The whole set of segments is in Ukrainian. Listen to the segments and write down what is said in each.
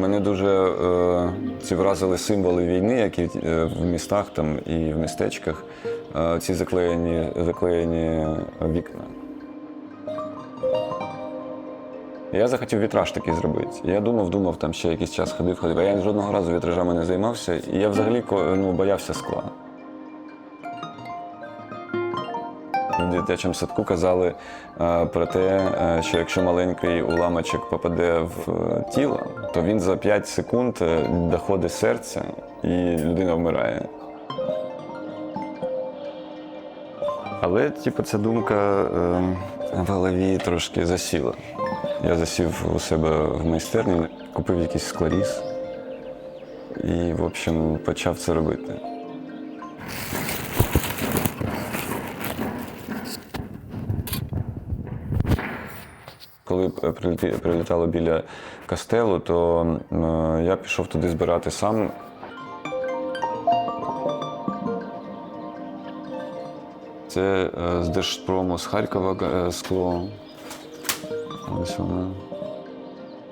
Мене дуже е, ці вразили символи війни, які е, в містах там і в містечках. Е, ці заклеєні, заклеєні вікна. Я захотів вітраж такий зробити. Я думав, думав, там ще якийсь час ходив, ходив. А я жодного разу вітражами не займався, і я взагалі ну, боявся скла. В дитячому садку казали е, про те, е, що якщо маленький уламочок попаде в е, тіло, то він за 5 секунд доходить серця і людина вмирає. Але, типу, ця думка в голові трошки засіла. Я засів у себе в майстерні, купив якийсь склоріз і, в общем, почав це робити. Коли прилітало біля кастелу, то е, я пішов туди збирати сам. Це е, з Держпрому, з Харкова е, скло. Ось воно.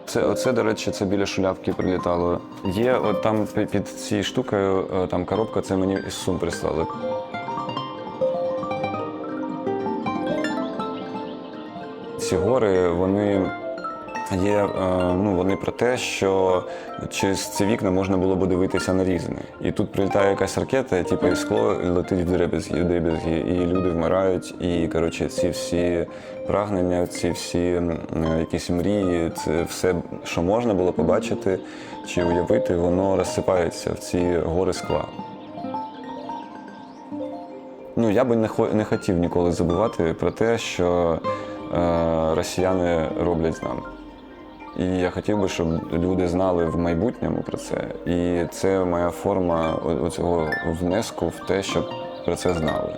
Це, оце, до речі, це біля шулявки прилітало. Є от там під цією штукою, там коробка, це мені із Сум прислали. Ці гори, вони є, е, ну, вони про те, що через ці вікна можна було б дивитися на різне. І тут прилітає якась ракета, типу, і скло летить в дребезги, і люди вмирають. І коротше, ці всі прагнення, ці всі якісь мрії, це все, що можна було побачити чи уявити, воно розсипається в ці гори скла. Ну, я би не, хотів ніколи забувати про те, що росіяни роблять з нами. І я хотів би, щоб люди знали в майбутньому про це. І це моя форма оцього внеску в те, щоб про це знали.